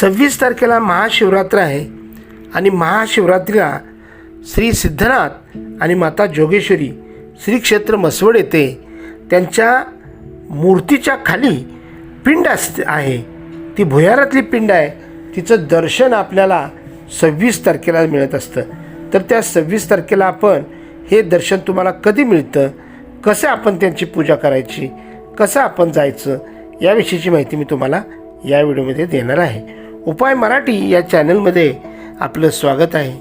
सव्वीस तारखेला महाशिवरात्र आहे आणि महाशिवरात्रीला श्री सिद्धनाथ आणि माता जोगेश्वरी श्री क्षेत्र मसवड येथे त्यांच्या मूर्तीच्या खाली पिंड असते आहे. ती भुयारातली पिंड आहे. तिचं दर्शन आपल्याला सव्वीस तारखेला मिळत असतं. तर त्या सव्वीस तारखेला आपण हे दर्शन तुम्हाला कधी मिळतं? कसं आपण त्यांची पूजा करायची? कसं आपण जायचं? याविषयीची माहिती मी तुम्हाला या व्हिडिओमध्ये देणार आहे. उपाय मराठी या चॅनलमध्ये आपलं स्वागत आहे.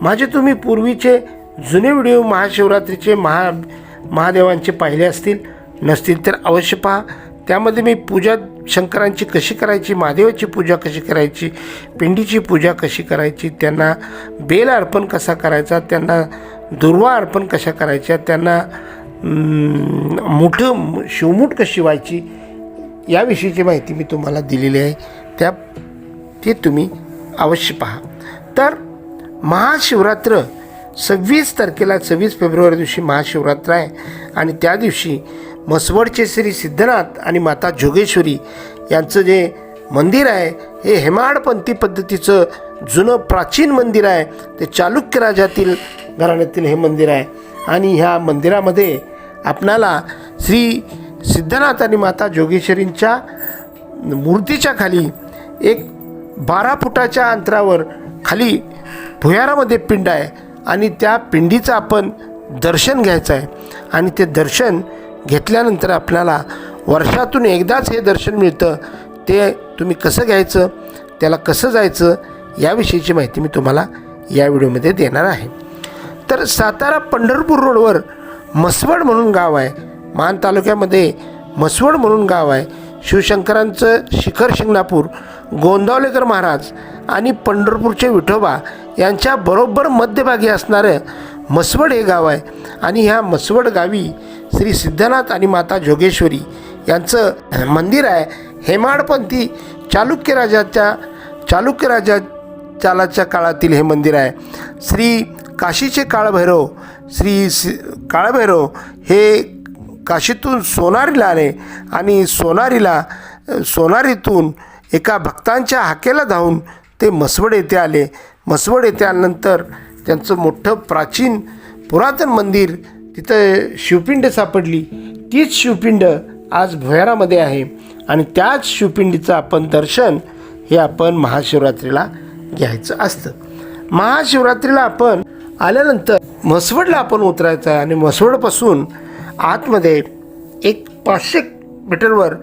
माझे तुम्ही पूर्वीचे जुने व्हिडिओ महाशिवरात्रीचे महा महादेवांचे पाहिले असतील नसतील तर अवश्य पहा. त्यामध्ये मी पूजा शंकरांची कशी करायची महादेवाची पूजा कशी करायची पिंडीची पूजा कशी करायची त्यांना बेल अर्पण कसा करायचा त्यांना दुर्वा अर्पण कशा करायच्या त्यांना अं, मोठं शिवमूठ कशी व्हायची याविषयीची माहिती मी तुम्हाला दिलेली आहे. त्या ते तुम्ही अवश्य पहा. तर महाशिवरात्र सव्वीस तारखेला सव्वीस फेब्रुवारी दिवशी महाशिवरात्र आहे आणि त्या दिवशी मसवडचे श्री सिद्धनाथ आणि माता जोगेश्वरी यांचं जे मंदिर आहे हे हेमाडपंथी पद्धतीचं जुनं प्राचीन मंदिर आहे. ते चालुक्य राजातील घराण्यातील हे मंदिर आहे. आणि ह्या मंदिरामध्ये आपणाला श्री सिद्धनाथ आणि माता जोगेश्वरींच्या मूर्तीच्या खाली एक बारा फुटाच्या अंतरावर खाली भुयारामध्ये पिंड आहे आणि त्या पिंडीचं आपण दर्शन घ्यायचं आहे. आणि ते दर्शन घेतल्यानंतर आपल्याला वर्षातून एकदाच हे दर्शन मिळतं. ते तुम्ही कसं घ्यायचं त्याला कसं जायचं याविषयीची माहिती मी तुम्हाला या व्हिडिओमध्ये देणार आहे. तर सातारा पंढरपूर रोडवर मसवड म्हणून गाव आहे. मान तालुक्यामध्ये मसवड म्हणून गाव आहे. शिवशंकरांचं शिखर शिंगणापूर. गोंदावलेकर महाराज आणि पंढरपूरचे विठोबा यांच्या बरोबर मध्यभागी असणारं मसवड हे गाव आहे. आणि ह्या मसवड गावी श्री सिद्धनाथ आणि माता जोगेश्वरी यांचं मंदिर आहे. हेमाडपंथी चालुक्य राजाच्या चालुक्य राजा चालाच्या काळातील हे मंदिर आहे. श्री काशीचे काळभैरव श्री सि काळभैरव हे काशीतून सोनारीला आले आणि सोनारीला सोनारीतून एका भक्तांच्या हाकेला धावून ते मसवड येथे आले. मसवड येथे आल्यानंतर त्यांचं मोठं प्राचीन पुरातन मंदिर तिथं शिवपिंड सापडली. तीच शिवपिंड आज भुयारामध्ये आहे आणि त्याच शिवपिंडीचं आपण दर्शन हे आपण महाशिवरात्रीला घ्यायचं असतं. महाशिवरात्रीला आपण आल्यानंतर म्हसवडला आपण उतरायचं आहे आणि म्हसवडपासून आतमध्ये एक पाचशे मीटरवर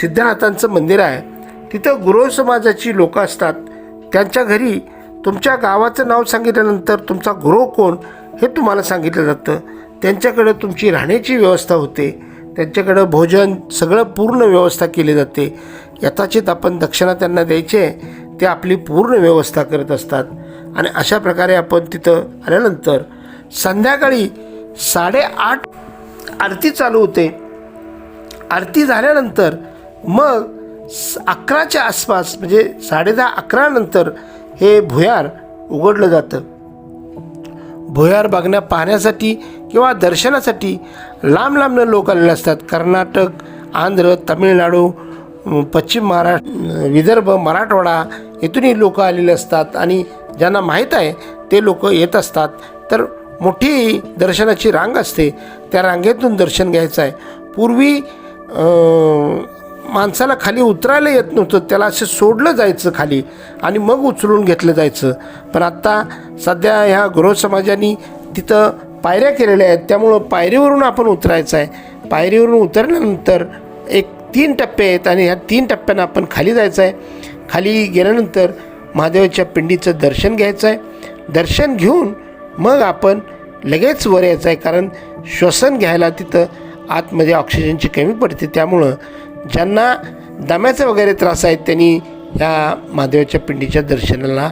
सिद्धनाथांचं मंदिर आहे. तिथं गुरव समाजाची लोकं असतात. त्यांच्या घरी तुमच्या गावाचं नाव सांगितल्यानंतर तुमचा गुरव कोण हे तुम्हाला सांगितलं जातं. त्यांच्याकडं तुमची राहण्याची व्यवस्था होते. त्यांच्याकडं भोजन सगळं पूर्ण व्यवस्था केली जाते. यथाचित आपण दक्षिणा त्यांना द्यायचे ते आपली पूर्ण व्यवस्था करत असतात. आणि अशा प्रकारे आपण तिथं आल्यानंतर संध्याकाळी साडेआठ आरती चालू होते. आरती झाल्यानंतर मग अकराच्या आसपास म्हणजे साडेदहा अकरा नंतर हे भुयार उघडलं जातं. भुयार बघण्या पाहण्यासाठी किंवा दर्शनासाठी लांब लांबनं लोक आलेले असतात. कर्नाटक आंध्र तामिळनाडू पश्चिम महाराष्ट्र विदर्भ मराठवाडा येथूनही लोक आलेले असतात. आणि ज्यांना माहीत आहे ते लोक येत असतात. तर मोठी दर्शनाची रांग असते. त्या रांगेतून दर्शन घ्यायचं आहे. पूर्वी माणसाला खाली उतरायला येत नव्हतं. त्याला असं सोडलं जायचं खाली आणि मग उचलून घेतलं जायचं. पण आत्ता सध्या ह्या गृह समाजाने तिथं पायऱ्या केलेल्या आहेत. त्यामुळं पायरीवरून आपण उतरायचं आहे. पायरीवरून उतरल्यानंतर एक तीन टप्पे आहेत आणि ह्या तीन टप्प्यानं आपण खाली जायचं आहे. खाली गेल्यानंतर महादेवाच्या पिंडीचं दर्शन घ्यायचं आहे. दर्शन घेऊन मग आपण लगेच वर यायचं आहे. कारण श्वसन घ्यायला तिथं आतमध्ये ऑक्सिजनची कमी पडते. त्यामुळं ज्यांना दम्याचे वगैरे त्रास आहेत त्यांनी ह्या महादेवाच्या पिंडीच्या दर्शनाला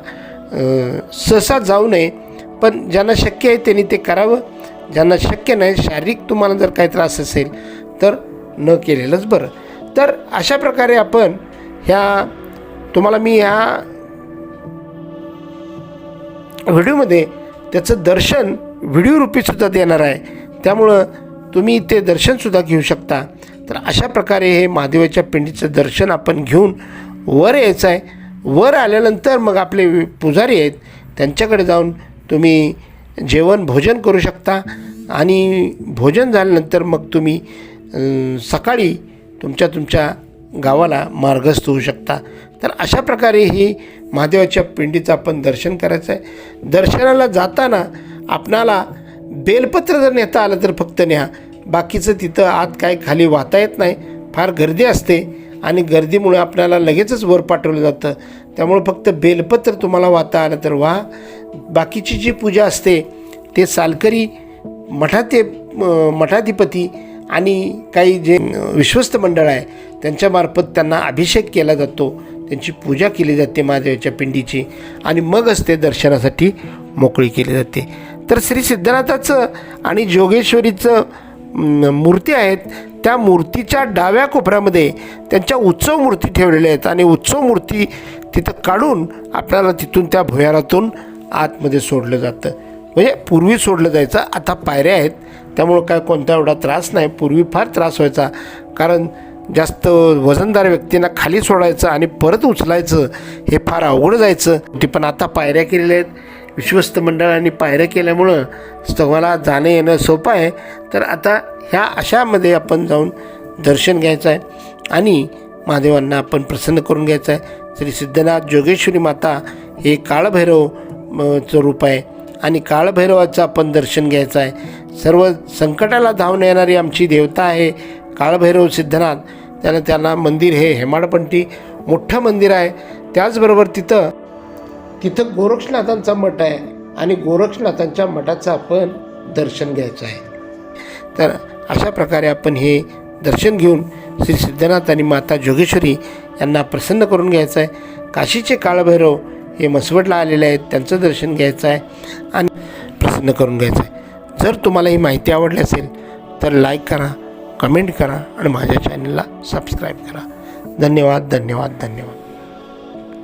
सहसा जाऊ नये. पण ज्यांना शक्य आहे त्यांनी ते करावं. ज्यांना शक्य नाही शारीरिक तुम्हाला जर काही त्रास असेल तर न केलेलंच बरं. तर अशा प्रकारे आपण ह्या तुम्हाला मी ह्या व्हिडिओमध्ये त्याचं दर्शन व्हिडिओ रूपीसुद्धा देणार आहे. त्यामुळं तुम्ही ते दर्शनसुद्धा घेऊ शकता. तर अशा प्रकारे हे महादेवाच्या पिंडीचं दर्शन आपण घेऊन वर यायचं आहे. वर आल्यानंतर मग आपले पुजारी आहेत त्यांच्याकडे जाऊन तुम्ही जेवण भोजन करू शकता. आणि भोजन झाल्यानंतर मग तुम्ही सकाळी तुमच्या तुमच्या गावाला मार्गस्थ होऊ शकता. तर अशा प्रकारे ही महादेवाच्या पिंडीचं आपण दर्शन करायचं आहे. दर्शनाला जाताना आपणाला बेलपत्र जर नेता आलं तर फक्त न्या. बाकीचं तिथं आत काय खाली वाहता येत नाही फार गर्दी असते आणि गर्दीमुळे आपल्याला लगेचच वर पाठवलं जातं. त्यामुळे फक्त बेलपत्र तुम्हाला वाहता आलं तर वा बाकीची जी पूजा असते ते सालकरी मठाते मठाधिपती आणि काही जे विश्वस्त मंडळ आहे त्यांच्यामार्फत त्यांना अभिषेक केला जातो. त्यांची पूजा केली जाते महादेवाच्या पिंडीची आणि मगच ते दर्शनासाठी मोकळी केली जाते. तर श्री सिद्धनाथाचं आणि जोगेश्वरीचं मूर्ती आहेत. त्या मूर्तीच्या डाव्या कोपऱ्यामध्ये त्यांच्या उत्सव मूर्ती ठेवलेल्या आहेत आणि उत्सव मूर्ती तिथं काढून आपल्याला तिथून त्या भुयारातून आतमध्ये सोडलं जातं. म्हणजे पूर्वी सोडलं जायचं आता पायऱ्या आहेत. त्यामुळं काय कोणता एवढा त्रास नाही. पूर्वी फार त्रास व्हायचा. कारण जास्त वजनदार व्यक्तींना खाली सोडायचं आणि परत उचलायचं हे फार अवघड जायचं. ते पण आता पायऱ्या केलेल्या आहेत. विश्वस्त मंडळाने पायऱ्या केल्यामुळं तुम्हाला जाणं येणं सोपं आहे. तर आता ह्या अशामध्ये आपण जाऊन दर्शन घ्यायचं आहे आणि महादेवांना आपण प्रसन्न करून घ्यायचं आहे. श्री सिद्धनाथ जोगेश्वरी माता हे काळभैरव चं रूप आहे आणि काळभैरवाचं आपण दर्शन घ्यायचं आहे. सर्व संकटाला धावून येणारी आमची देवता आहे काळभैरव सिद्धनाथ. त्यानं त्यांना मंदिर हे हेमाडपंटी मोठं मंदिर आहे. त्याचबरोबर तिथं तिथं गोरक्षनाथांचा मठ आहे आणि गोरक्षनाथांच्या मठाचं आपण दर्शन घ्यायचं आहे. तर अशा प्रकारे आपण हे दर्शन घेऊन श्री सिद्धनाथ आणि माता जोगेश्वरी यांना प्रसन्न करून घ्यायचं आहे. काशीचे काळभैरव हे मसवडला आलेले आहेत त्यांचं दर्शन घ्यायचं आहे आणि प्रसन्न करून घ्यायचं आहे. जर तुम्हाला ही माहिती आवडली असेल तर लाईक करा कमेंट करा आणि माझ्या चॅनलला सबस्क्राईब करा. धन्यवाद धन्यवाद धन्यवाद.